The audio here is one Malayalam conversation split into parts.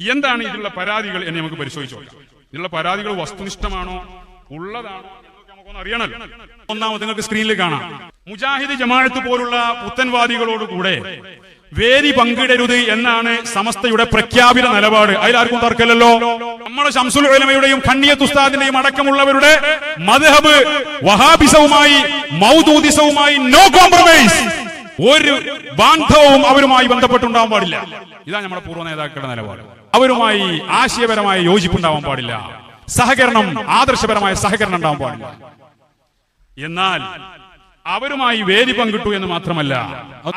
എന്താണ് ഇതിലുള്ള പരാതികൾ എന്ന് നമുക്ക് പരിശോധിച്ചു ഇതിലുള്ള പരാതികൾ വസ്തുനിഷ്ഠമാണോ? ഉള്ളതാണോ? അറിയണല്ലോ. ഒന്നാമത് നിങ്ങൾക്ക് സ്ക്രീനിൽ കാണാം. മുജാഹിദ് ജമാഅത്ത് പോലുള്ള പുത്തൻവാദികളോടുകൂടെ വേരി പങ്കിടരുത് എന്നാണ് സമസ്തയുടെ പ്രഖ്യാപിത നിലപാട്. അതിലാർക്കും തർക്കമല്ലല്ലോ. നമ്മുടെ ശംസുൽ ഉലമയുടെയും ഖണ്ണിയത്ത് ഉസ്താദിന്റെയും അടക്കമുള്ളവരുടെ മദ്ഹബ് വഹാബിസവുമായി മൗദൂദിസവുമായി നോ കോംപ്രമൈസ് ഒരു ബാന്ധവവും അവരുമായി ബന്ധപ്പെട്ടുണ്ടാവാൻ പാടില്ല. ഇതാണ് നമ്മുടെ പൂർവ നേതാക്കളുടെ നിലപാട്. അവരുമായി ആശയപരമായ യോജിപ്പുണ്ടാവാൻ പാടില്ല. സഹകരണം ആദർശപരമായ സഹകരണം ഉണ്ടാവാൻ പാടില്ല. എന്നാൽ അവരുമായി വേദി പങ്കിട്ടു എന്ന് മാത്രമല്ല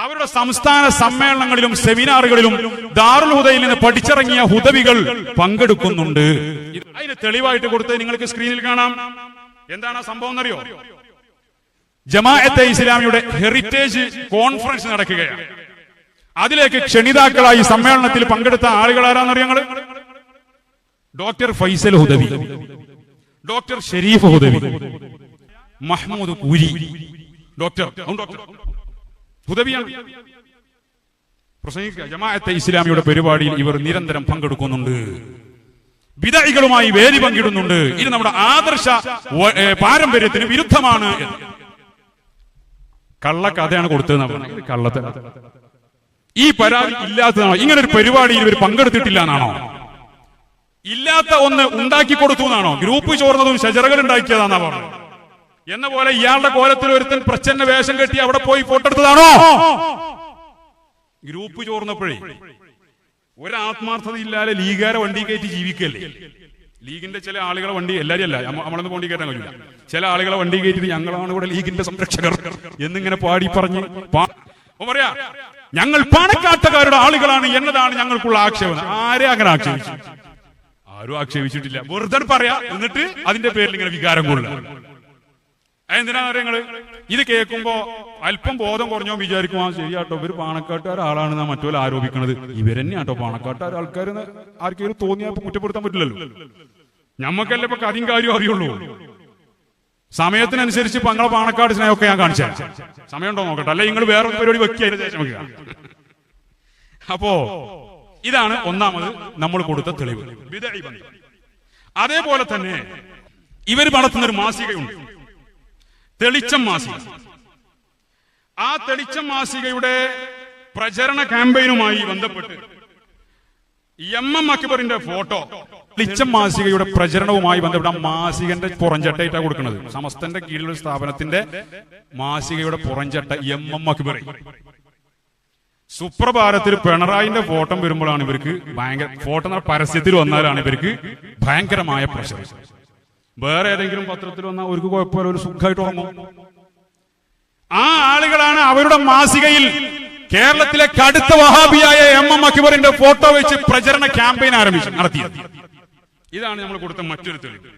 അവരുടെ സംസ്ഥാന സമ്മേളനങ്ങളിലും സെമിനാറുകളിലും ദാറുൽ ഹുദയിൽ നിന്ന് പഠിച്ചിറങ്ങിയ ഹുദവികൾ പങ്കെടുക്കുന്നുണ്ട്. അതിന് തെളിവായിട്ട് കൊടുത്ത് നിങ്ങൾക്ക് സ്ക്രീനിൽ കാണാം. എന്താണ് സംഭവം എന്നറിയോ? ജമാഅത്തെ ഇസ്ലാമിയുടെ ഹെറിറ്റേജ് കോൺഫറൻസ് നടക്കുകയാണ്. അതിലേക്ക് ക്ഷണിതാക്കളായി സമ്മേളനത്തിൽ പങ്കെടുത്ത ആളുകൾ ആരാന്നറിയങ്ങൾ doctor Faisal Hudawi doctor Sharif Hudawi Mahmood Puri. Doctor doctor ഹുദവിയാണ് പ്രസംഗിക്കുക ജമാഅത്തെ ഇസ്ലാമിയുടെ പരിപാടിയിൽ ഇവർ നിരന്തരം പങ്കെടുക്കുന്നുണ്ട്. വിദായികളുമായി വേദി പങ്കിടുന്നുണ്ട്. ഇത് നമ്മുടെ ആദർശ പാരമ്പര്യത്തിന് വിരുദ്ധമാണ്. കള്ളക്കഥയാണ് കൊടുത്തത് കള്ളത്തെ ഈ പരാതി ഇല്ലാത്തതാണോ? ഇങ്ങനെ ഒരു പരിപാടിയിൽ ഇവർ പങ്കെടുത്തിട്ടില്ല എന്നാണോ? ഇല്ലാത്ത ഒന്ന് ഉണ്ടാക്കി കൊടുത്തു എന്നാണോ? ഗ്രൂപ്പ് ചോർന്നതും ശജറകൾ ഉണ്ടാക്കിയതാണെന്നാ പറഞ്ഞത്. എന്ന പോലെ ഇയാളുടെ കോലത്തിൽ ഒരുത്തൻ പ്രച്ഛന്ന വേഷം കെട്ടി അവിടെ പോയി ഫോട്ടോ എടുത്തതാണോ? ഗ്രൂപ്പ് ചോർന്നപ്പോഴേ ഒരാത്മാർത്ഥത ഇല്ലാതെ ലീഗാരെ വണ്ടി കയറ്റി ജീവിക്കല്ലേ? ലീഗിന്റെ ചില ആളുകളെ വണ്ടി എല്ലാരും അല്ല നമ്മ- നമ്മളൊന്നും വണ്ടി കയറ്റാൻ കഴിയില്ല. ചില ആളുകളെ വണ്ടി കയറ്റിട്ട് ഞങ്ങളാണ് ഇവിടെ ലീഗിന്റെ സംരക്ഷകർ എന്നിങ്ങനെ പാടി പറഞ്ഞ് പറയാ ഞങ്ങൾ പണക്കാട്ടുകാരുടെ ആളുകളാണ് എന്നതാണ് ഞങ്ങൾക്കുള്ള ആക്ഷേപം. ആരെ അങ്ങനെ ആക്ഷേപിച്ചു? ആരും ആക്ഷേപിച്ചിട്ടില്ല. വെറുതെ പറയാ. എന്നിട്ട് അതിന്റെ പേരിൽ ഇങ്ങനെ വികാരം കൊള്ളുക എന്തിനാ നിങ്ങൾ? ഇത് കേൾക്കുമ്പോ അല്പം ബോധം കുറഞ്ഞോ വിചാരിക്കും ആ ശരിയാട്ടോ ഇവർ മറ്റോ ആരോപിക്കണത്. ഇവരെന്നെയാട്ടോ പാണക്കാട്ടുകാർ ആൾക്കാർ ആർക്കെങ്കിലും തോന്നിയാൽ കുറ്റപ്പെടുത്താൻ പറ്റില്ലല്ലോ. ഞമ്മക്കല്ലേ ഇപ്പൊ കഥയും കാര്യം അറിയുള്ളൂ. സമയത്തിനനുസരിച്ച് ഇപ്പൊ ഞങ്ങളെ പാണക്കാട് സ്നേഹമൊക്കെ ഞാൻ കാണിച്ചു സമയം സമയമുണ്ടോ നോക്കട്ടെ. അല്ലെ നിങ്ങൾ വേറെ പരിപാടി വെക്കുക അതിന് ശേഷം വെക്കുക. അപ്പോ ഇതാണ് ഒന്നാമത് നമ്മൾ കൊടുത്ത തെളിവ്. അതേപോലെ തന്നെ ഇവർ നടത്തുന്ന ഒരു മാസികയുണ്ട്. തെളിച്ചം മാസിക. ആ തെളിച്ചം മാസികയുടെ പ്രചരണ ക്യാമ്പയിനുമായി ബന്ധപ്പെട്ട് എം എം അക്ബറിന്റെ ഫോട്ടോ തെളിച്ചം മാസികയുടെ പ്രചരണവുമായി ബന്ധപ്പെട്ട മാസികന്റെ പുറഞ്ചട്ടയിട്ടാ കൊടുക്കുന്നത്. സമസ്തന്റെ കീഴിലുള്ള സ്ഥാപനത്തിന്റെ മാസികയുടെ പുറഞ്ചട്ട എം എം അക്ബറി സുപ്രഭാതത്തിൽ പിണറായിന്റെ ഫോട്ടോ വരുമ്പോഴാണ് ഇവർക്ക് ഭയങ്കര ഫോട്ടോ പരസ്യത്തിൽ വന്നാലാണ് ഇവർക്ക് ഭയങ്കരമായ പ്രശ്നം. വേറെ ഏതെങ്കിലും പത്രത്തിൽ വന്നാൽ അവർക്ക് കുഴപ്പമില്ല ഒരു സുഖമായിട്ട് ഉറങ്ങും. ആ ആളുകളാണ് അവരുടെ മാസികയിൽ കേരളത്തിലെ കടുത്ത വഹാബിയായ എം എം അക്ബറിന്റെ ഫോട്ടോ വെച്ച് പ്രചരണ ക്യാമ്പയിൻ ആരംഭിച്ചു നടത്തിയത്. ഇതാണ് നമ്മൾ കൊടുത്ത മറ്റൊരു തെളിവ്.